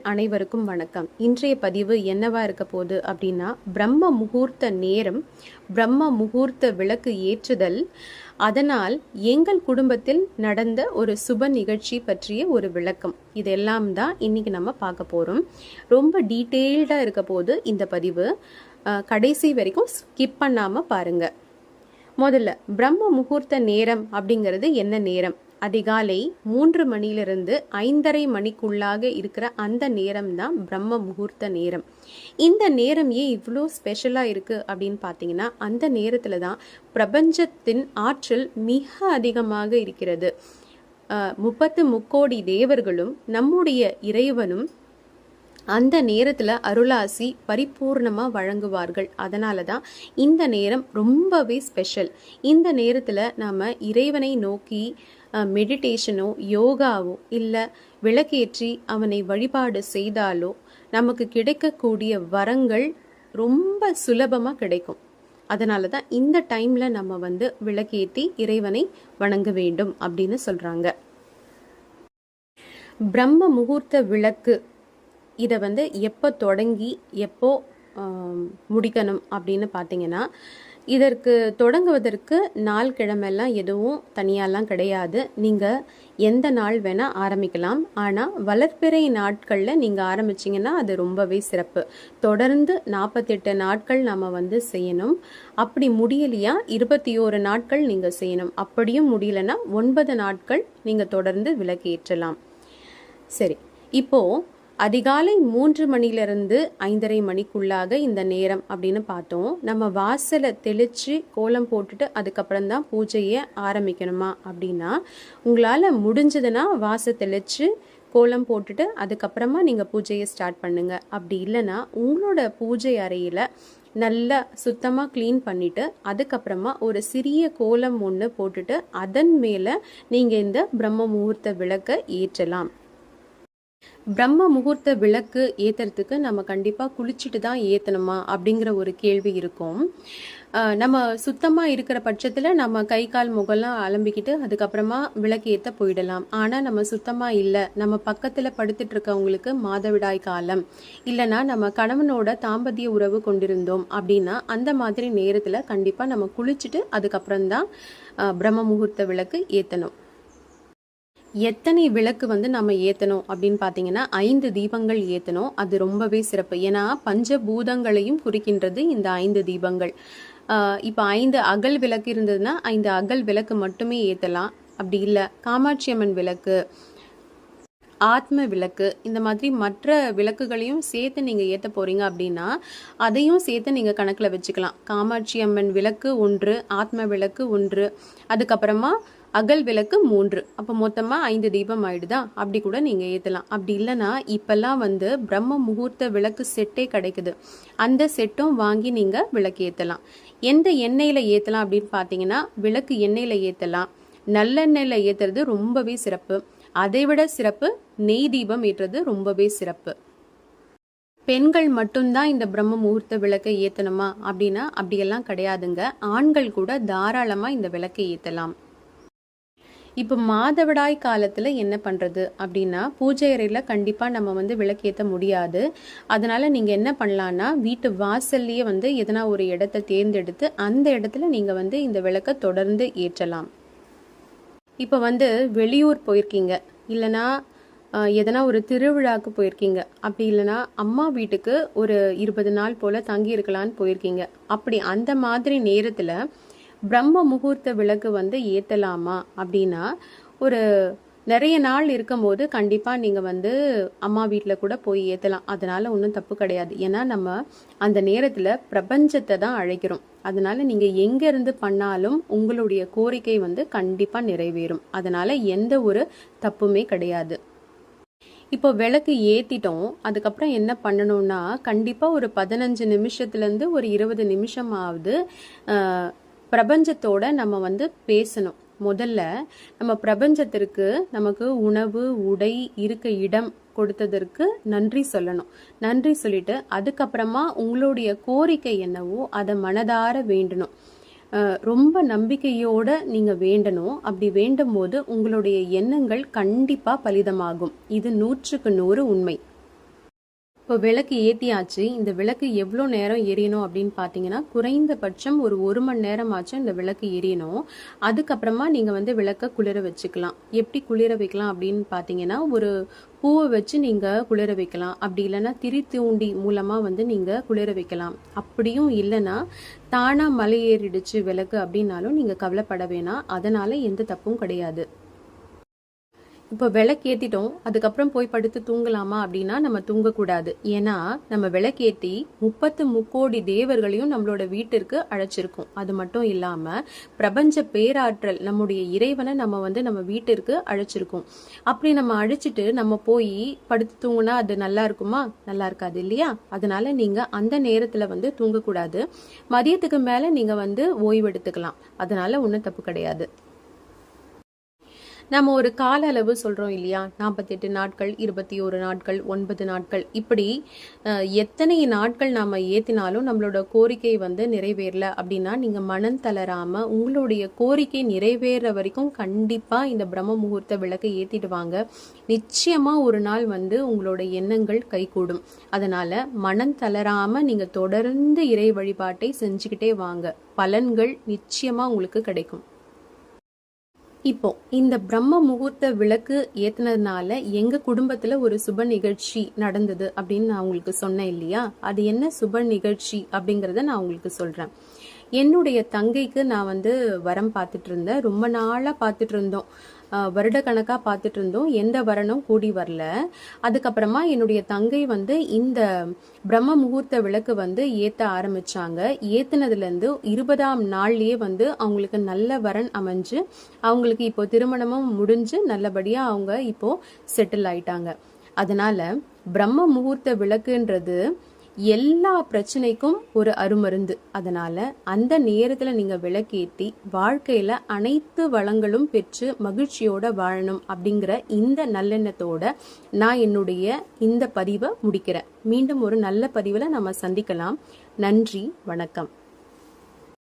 அனைவருக்கும் வணக்கம். இன்றைய பதிவு என்னவா இருக்க போகுது அப்படின்னா பிரம்ம முகூர்த்த நேரம் பிரம்ம முகூர்த்த விளக்கு ஏற்றுதல். அதனால் எங்கள் குடும்பத்தில் நடந்த ஒரு சுப நிகழ்ச்சி பற்றிய ஒரு விளக்கம். இதெல்லாம் தான் இன்னைக்கு நம்ம பார்க்க போகிறோம் ரொம்ப டீட்டெயில்டாக இருக்க போது இந்த பதிவு. அஹ், கடைசி வரைக்கும் ஸ்கிப் பண்ணாமல் பாருங்கள் முதல்ல பிரம்ம முகூர்த்த நேரம் அப்படிங்கிறது என்ன நேரம்? அதிகாலை மூன்று மணிலிருந்து ஐந்தரை மணிக்குள்ளாக இருக்கிற அந்த நேரம் தான் பிரம்ம முகூர்த்த நேரம். இந்த நேரம் ஏன் இவ்வளோ ஸ்பெஷலாக இருக்குது அப்படின்னு பார்த்தீங்கன்னா அந்த நேரத்தில் தான் பிரபஞ்சத்தின் ஆற்றல் மிக அதிகமாக இருக்கிறது. முப்பத்து முக்கோடி தேவர்களும் நம்முடைய இறைவனும் அந்த நேரத்தில் அருளாசி பரிபூர்ணமாக வழங்குவார்கள். அதனால தான் இந்த நேரம் ரொம்பவே ஸ்பெஷல் இந்த நேரத்தில் நாம் இறைவனை நோக்கி மெடிடேஷனோ யோகாவோ இல்லை விளக்கேற்றி அவனை வழிபாடு செய்தாலோ நமக்கு கிடைக்கக்கூடிய வரங்கள் ரொம்ப சுலபமாக கிடைக்கும். அதனால தான் இந்த டைமில் நம்ம வந்து விளக்கேற்றி இறைவனை வணங்க வேண்டும் அப்படின்னு சொல்கிறாங்க பிரம்ம முகூர்த்த விளக்கு இதை வந்து எப்போ தொடங்கி எப்போ முடிக்கணும் அப்படின்னு பார்த்தீங்கன்னா இதற்கு தொடங்குவதற்கு நாள் கிழமெல்லாம் எதுவும் தனியாலாம் கிடையாது. நீங்கள் எந்த நாள் வேணால் ஆரம்பிக்கலாம். ஆனால் வளர்ப்பிறை நாட்களில் நீங்கள் ஆரம்பிச்சிங்கன்னா அது ரொம்பவே சிறப்பு. தொடர்ந்து நாற்பத்தெட்டு நாட்கள் நம்ம வந்து செய்யணும். அப்படி முடியலையா இருபத்தி ஓரு நாட்கள் நீங்கள் செய்யணும். அப்படியும் முடியலன்னா ஒன்பது நாட்கள் நீங்கள் தொடர்ந்து விளக்கேற்றலாம். சரி இப்போது அதிகாலை மூன்று மணிலிருந்து ஐந்தரை மணிக்குள்ளாக இந்த நேரம் அப்படின்னு பார்த்தோம். நம்ம வாசலை தெளித்து கோலம் போட்டுட்டு அதுக்கப்புறம் தான் பூஜையை ஆரம்பிக்கணுமா அப்படின்னா உங்களால் முடிஞ்சதுன்னா வாசல் தெளித்து கோலம் போட்டுட்டு அதுக்கப்புறமா நீங்கள் பூஜையை ஸ்டார்ட் பண்ணுங்கள் அப்படி இல்லைன்னா உங்களோட பூஜை அறையில் நல்லா சுத்தமாக க்ளீன் பண்ணிவிட்டு அதுக்கப்புறமா ஒரு சிறிய கோலம் ஒன்று போட்டுட்டு அதன் மேலே நீங்கள் இந்த பிரம்ம முகூர்த்த விளக்கை ஏற்றலாம். பிரம்ம முகூர்த்த விளக்கு ஏற்றுறதுக்கு நம்ம கண்டிப்பாக குளிச்சுட்டு தான் ஏற்றணுமா அப்படிங்கிற ஒரு கேள்வி இருக்கும். நம்ம சுத்தமாக இருக்கிற பட்சத்தில் நம்ம கை கால் முகம்லாம் அலம்பிக்கிட்டு அதுக்கப்புறமா விளக்கு ஏற்ற போயிடலாம். ஆனால் நம்ம சுத்தமாக இல்லை. நம்ம பக்கத்தில் படுத்துட்டு இருக்கவங்களுக்கு மாதவிடாய் காலம். இல்லைன்னா நம்ம கணவனோட தாம்பத்திய உறவு கொண்டிருந்தோம் அப்படின்னா அந்த மாதிரி நேரத்தில் கண்டிப்பாக நம்ம குளிச்சுட்டு அதுக்கப்புறம் தான் பிரம்ம முகூர்த்த விளக்கு ஏற்றணும் எத்தனை விளக்கு வந்து நம்ம ஏற்றணும் அப்படின்னு பார்த்தீங்கன்னா ஐந்து தீபங்கள் ஏற்றணும் அது ரொம்பவே சிறப்பு. ஏன்னா பஞ்சபூதங்களையும் குறிக்கின்றது இந்த ஐந்து தீபங்கள். இப்போ ஐந்து அகல் விளக்கு இருந்ததுன்னா ஐந்து அகல் விளக்கு மட்டுமே ஏற்றலாம் அப்படி இல்லை. காமாட்சி அம்மன் விளக்கு ஆத்ம விளக்கு இந்த மாதிரி மற்ற விளக்குகளையும் சேர்த்து நீங்கள் ஏற்ற போகிறீங்க அப்படின்னா அதையும் சேர்த்து நீங்கள் கணக்கில் வச்சுக்கலாம். காமாட்சி அம்மன் விளக்கு ஒன்று ஆத்ம விளக்கு ஒன்று. அதுக்கப்புறமா அகல் விளக்கு மூன்று. அப்போ மொத்தமாக ஐந்து தீபம் ஆயிடுதா? அப்படி கூட நீங்கள் ஏற்றலாம் அப்படி இல்லைன்னா இப்போல்லாம் வந்து பிரம்ம முகூர்த்த விளக்கு செட்டே கிடைக்குது. அந்த செட்டும் வாங்கி நீங்கள் விளக்கு ஏற்றலாம் எந்த எண்ணெயில் ஏற்றலாம் அப்படின்னு பார்த்தீங்கன்னா விளக்கு எண்ணெயில் ஏற்றலாம் நல்லெண்ணெயில் ஏற்றுறது ரொம்பவே சிறப்பு. அதை விட சிறப்பு நெய் தீபம் ஏற்றுறது ரொம்பவே சிறப்பு. பெண்கள் மட்டும்தான் இந்த பிரம்ம முகூர்த்த விளக்கை ஏற்றணுமா அப்படின்னா அப்படியெல்லாம் கிடையாதுங்க. ஆண்கள் கூட தாராளமாக இந்த விளக்கை ஏற்றலாம் இப்போ மாதவிடாய் காலத்தில் என்ன பண்ணுறது அப்படின்னா பூஜை அறையில் கண்டிப்பாக நம்ம வந்து விளக்கேற்ற முடியாது. அதனால் நீங்கள் என்ன பண்ணலான்னா வீட்டு வாசல்லையே வந்து எதனா ஒரு இடத்த தேர்ந்தெடுத்து அந்த இடத்துல நீங்கள் வந்து இந்த விளக்கை தொடர்ந்து ஏற்றலாம். இப்போ வந்து வெளியூர் போயிருக்கீங்க. இல்லைனா எதனா ஒரு திருவிழாக்கு போயிருக்கீங்க. அப்படி இல்லைனா அம்மா வீட்டுக்கு ஒரு இருபது நாள் போல் தங்கி இருக்கலான்னு போயிருக்கீங்க. அப்படி அந்த மாதிரி நேரத்தில் பிரம்ம முகூர்த்த விளக்கு வந்து ஏற்றலாமா அப்படின்னா ஒரு நிறைய நாள் இருக்கும்போது கண்டிப்பாக நீங்கள் வந்து அம்மா வீட்டில் கூட போய் ஏற்றலாம் அதனால் ஒன்றும் தப்பு கிடையாது. ஏன்னா நம்ம அந்த நேரத்தில் பிரபஞ்சத்தை தான் அழைக்கிறோம். அதனால் நீங்கள் எங்கேருந்து பண்ணாலும் உங்களுடைய கோரிக்கை வந்து கண்டிப்பாக நிறைவேறும். அதனால் எந்த ஒரு தப்புமே கிடையாது. இப்போ விளக்கு ஏற்றிட்டோம் அதுக்கப்புறம் என்ன பண்ணணும்னா கண்டிப்பாக ஒரு பதினஞ்சு நிமிஷத்துலேருந்து ஒரு இருபது நிமிஷமாவது பிரபஞ்சத்தோட நம்ம வந்து பேசணும். முதல்ல நம்ம பிரபஞ்சத்திற்கு நமக்கு உணவு உடை இருக்க இடம் கொடுத்ததற்கு நன்றி சொல்லணும். நன்றி சொல்லிட்டு அதுக்கப்புறமா உங்களுடைய கோரிக்கை என்னவோ அதை மனதார வேண்டணும். ரொம்ப நம்பிக்கையோட நீங்க வேண்டணும். அப்படி வேண்டும் போது உங்களுடைய எண்ணங்கள் கண்டிப்பா பலிதமாகும். இது நூற்றுக்கு நூறு உண்மை. இப்போ விளக்கு ஏற்றியாச்சு இந்த விளக்கு எவ்வளோ நேரம் எரியணும் அப்படின்னு பார்த்தீங்கன்னா குறைந்தபட்சம் ஒரு ஒரு மணி நேரமாச்சும் இந்த விளக்கு எரியணும். அதுக்கப்புறமா நீங்கள் வந்து விளக்கை குளிர வச்சுக்கலாம். எப்படி குளிர வைக்கலாம் அப்படின்னு பார்த்தீங்கன்னா ஒரு பூவை வச்சு நீங்கள் குளிர வைக்கலாம். அப்படி இல்லைன்னா திரி தூண்டி மூலமாக வந்து நீங்கள் குளிர வைக்கலாம். அப்படியும் இல்லைன்னா தானாக மலை ஏறிடுச்சு விளக்கு அப்படின்னாலும் நீங்கள் கவலைப்பட வேணாம். அதனால் எந்த தப்பும் கிடையாது. இப்போ விளக்கேற்றிட்டோம் அதுக்கப்புறம் போய் படுத்து தூங்கலாமா அப்படின்னா நம்ம தூங்கக்கூடாது. ஏன்னா நம்ம விளக்கேற்றி முப்பத்து முக்கோடி தேவர்களையும் நம்மளோட வீட்டிற்கு அழைச்சிருக்கோம். அது மட்டும் இல்லாமல் பிரபஞ்ச பேராற்றல் நம்முடைய இறைவனை நம்ம வந்து நம்ம வீட்டிற்கு அழைச்சிருக்கோம். அப்படி நம்ம அழைச்சிட்டு நம்ம போய் படுத்து தூங்கினா அது நல்லா இருக்குமா? நல்லா இருக்காது இல்லையா? அதனால நீங்கள் அந்த நேரத்தில் வந்து தூங்கக்கூடாது. மதியத்துக்கு மேலே நீங்கள் வந்து ஓய்வெடுத்துக்கலாம் அதனால ஒன்றும் தப்பு கிடையாது. நம்ம ஒரு கால அளவு சொல்கிறோம் இல்லையா? நாற்பத்தெட்டு நாட்கள் இருபத்தி ஒரு நாட்கள் ஒன்பது நாட்கள். இப்படி எத்தனை நாட்கள் நாம் ஏற்றினாலும் நம்மளோட கோரிக்கை வந்து நிறைவேறல அப்படின்னா நீங்கள் மனம் தளராமல் உங்களுடைய கோரிக்கை நிறைவேற வரைக்கும் கண்டிப்பாக இந்த பிரம்ம முகூர்த்த விளக்கை ஏற்றிட்டு வாங்க. நிச்சயமாக ஒரு நாள் வந்து உங்களோட எண்ணங்கள் கைகூடும். அதனால் மனம் தளராமல் நீங்கள் தொடர்ந்து இறை வழிபாட்டை செஞ்சுக்கிட்டே வாங்க. பலன்கள் நிச்சயமாக உங்களுக்கு கிடைக்கும். இப்போ இந்த பிரம்ம முகூர்த்த விளக்கு ஏத்துனதுனால எங்க குடும்பத்துல ஒரு சுப நிகழ்ச்சி நடந்தது அப்படின்னு நான் உங்களுக்கு சொன்னேன் இல்லையா? அது என்ன சுப நிகழ்ச்சி அப்படிங்கறத நான் உங்களுக்கு சொல்றேன். என்னுடைய தங்கைக்கு நான் வந்து வரம் பார்த்துட்டு இருந்தேன் ரொம்ப நாளாக பார்த்துட்டு இருந்தோம் வருடக்கணக்காக பார்த்துட்டு இருந்தோம் எந்த வரனும் கூடி வரல. அதுக்கப்புறமா என்னுடைய தங்கை வந்து இந்த பிரம்ம முகூர்த்த விளக்கு வந்து ஏற்ற ஆரம்பிச்சாங்க. ஏற்றுனதுலேருந்து இருபதாம் நாள்லேயே வந்து அவங்களுக்கு நல்ல வரன் அமைஞ்சு அவங்களுக்கு இப்போ திருமணமும் முடிஞ்சு நல்லபடியாக அவங்க இப்போ செட்டில் ஆயிட்டாங்க. அதனால பிரம்ம முகூர்த்த விளக்குன்றது எல்லா பிரச்சனைக்கும் ஒரு அருமருந்து. அதனால அந்த நேரத்துல நீங்க விளக்கேத்தி வாழ்க்கையில அனைத்து வளங்களும் பெற்று மகிழ்ச்சியோட வாழணும் அப்படிங்கிற இந்த நல்லெண்ணத்தோட நான் என்னுடைய இந்த பதிவை முடிக்கிறேன். மீண்டும் ஒரு நல்ல பதிவில் நம்ம சந்திக்கலாம். நன்றி வணக்கம்.